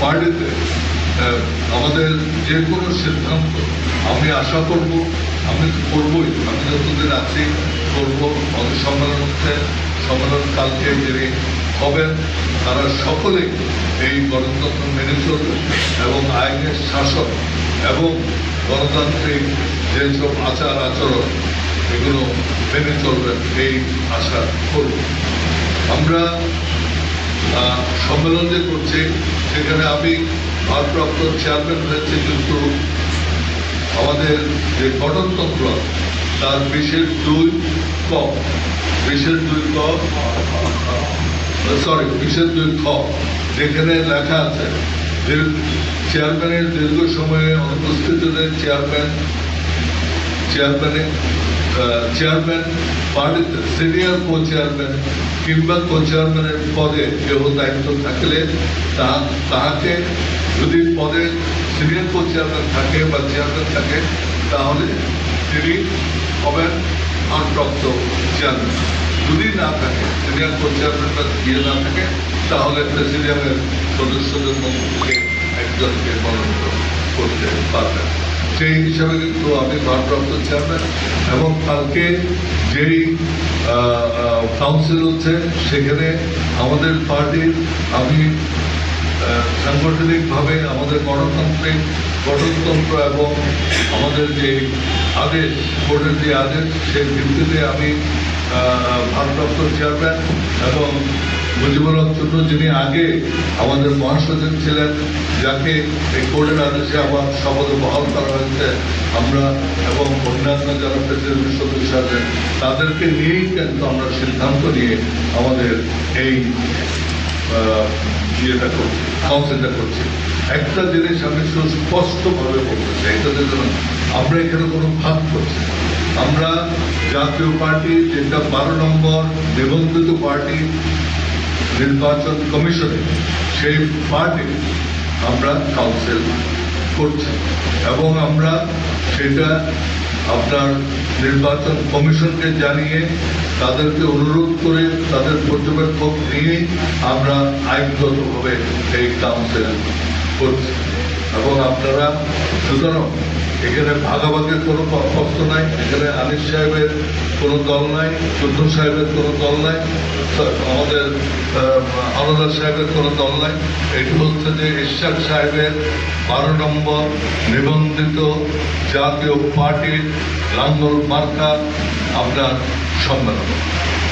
পার্টিতে আমাদের যে কোনো সিদ্ধান্ত, আমি আশা করব, আমি করবই, আমি যতদিন আছি, করব, আমাদের সম্মেলন হচ্ছে, সম্মেলন কালকে যিনি হবেন, তারা সকলেই এই গণতন্ত্র মেনে চলবে এবং আইনের শাসন এবং গণতান্ত্রিক যেসব আচার আচরণ, এগুলো মেনে চলবেন এই আশা করব। আমরা সম্মেলন যে করছি। সেখানে আমি ভারপ্রাপ্ত চেয়ারম্যান হয়েছে, কিন্তু আমাদের যে গঠনতন্ত্র, তার বিশেষ দুই ক, বিশেষ দুই ক সরি বিশেষ দুই খ, যেখানে লেখা আছে। চেয়ারম্যানের দীর্ঘ সময়ে অনুপস্থিতিতে চেয়ারম্যান চেয়ারম্যানে চেয়ারম্যান পার্টিতে সিনিয়র কো চেয়ারম্যান কিংবা কো চেয়ারম্যানের পদে কেউ দায়িত্ব থাকলে তা, তাহাকে যদি পদে সিনিয়র কো চেয়ারম্যান থাকে বা চেয়ারম্যান থাকে, তাহলে তিনি হবেন ভারপ্রাপ্ত চেয়ারম্যান যদি না থাকে সিনিয়র কো চেয়ারম্যান বা ইয়ে না থাকে, তাহলে প্রেসিডিয়ামের সদস্যদের মধ্যে একজনকে মনোনীত করতে পারবেন। সেই হিসাবে কিন্তু আমি ভারপ্রাপ্ত চেয়ারম্যান এবং কালকে যেই কাউন্সিল হচ্ছে, সেখানে আমাদের পার্টির আমি সাংগঠনিকভাবে আমাদের গণতান্ত্রিক গঠনতন্ত্র এবং আমাদের যে আদেশ কোর্টের যে আদেশ, সেই ভিত্তিতে আমি ভারপ্রাপ্ত চেয়ারম্যান এবং মুজিবুর চন্দ্র যিনি আগে আমাদের মহাসচিব ছিলেন, যাকে এই কোর্টের আদেশে আবার শপথে বহাল করা হয়েছে আমরা এবং অন্যান্য যারা প্রেসিডেন্ট সদস্য আছেন, তাদেরকে নিয়েই কিন্তু আমরা সিদ্ধান্ত নিয়ে আমাদের এই ইয়েটা করছি কাউন্সিলটা করছি একটা জিনিস আমি সুস্পষ্টভাবে বলতে চাই, এটা দেখুন আমরা এখানে কোনো ভাগ করছি না। আমরা জাতীয় পার্টি, যেটা বারো নম্বর নিবন্ধিত পার্টি নির্বাচন কমিশনে, সেই পার্টি আমরা কাউন্সিল করছি। এবং আমরা সেটা আপনার নির্বাচন কমিশনকে জানিয়ে তাদেরকে অনুরোধ করে, তাদের পর্যবেক্ষক নিয়ে আমরা আইনগতভাবে এই কাউন্সিল করছি। এবং আপনারা সুতরাং এখানে ভাগাভাগির কোনো পক্ষ নাই, এখানে আনিস সাহেবের কোনো দল নাই চুদ্দ সাহেবের কোনো দল নাই আমাদের আলাদার সাহেবের কোনো দল নাই। এটি হচ্ছে যে ইশাক সাহেবের বারো নম্বর নিবন্ধিত জাতীয় পার্টির লাঙ্গল মার্কা আপনার সম্মেলন।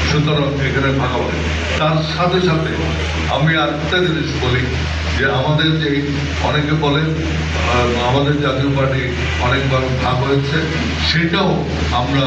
সুতরাং এখানে ভাগাভাগি। তার সাথে সাথে আমি আরেকটা জিনিস বলি যে আমাদের যে অনেকে বলেন আমাদের জাতীয় পার্টি অনেকবার ভাগ হয়েছে। সেটাও আমরা